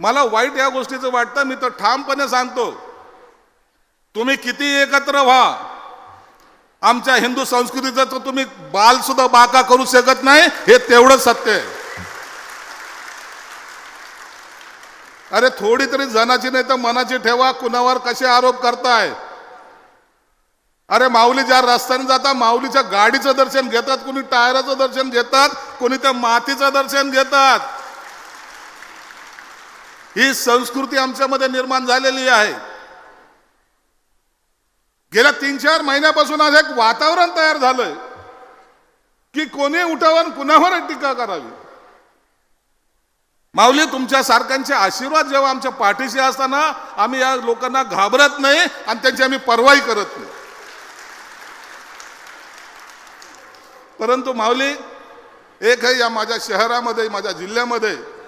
मला वाईट या गोष्टीचं वाटतं मी तर ठामपणे सांगतो. तुम्ही किती एकत्र व्हा. आमच्या हिंदू संस्कृतीचं तर तुम्ही बाल सुद्धा बाका करू शकत नाही हे तेवढंच सत्य आहे. अरे थोडी तरी जनाची नाही तर मनाची ठेवा कुणावर कसे आरोप करताय? अरे माऊली ज्या रस्त्याने जातात माऊलीच्या गाडीचं दर्शन घेतात कुणी टायराचं दर्शन घेतात कुणी त्या मातीचं दर्शन घेतात. ही संस्कृती आमच्यामध्ये निर्माण झालेली आहे. गेल्या तीन चार महिन्यापासून आज एक वातावरण तयार झालंय की कोणी उठावून कुणावर टीका करावी. माऊली तुमच्या सारख्यांचे आशीर्वाद जेव्हा आमच्या पाठीशी असताना आम्ही या लोकांना घाबरत नाही आणि त्यांची आम्ही परवाही करत नाही. परंतु माऊली एक आहे या माझ्या शहरामध्ये माझ्या जिल्ह्यामध्ये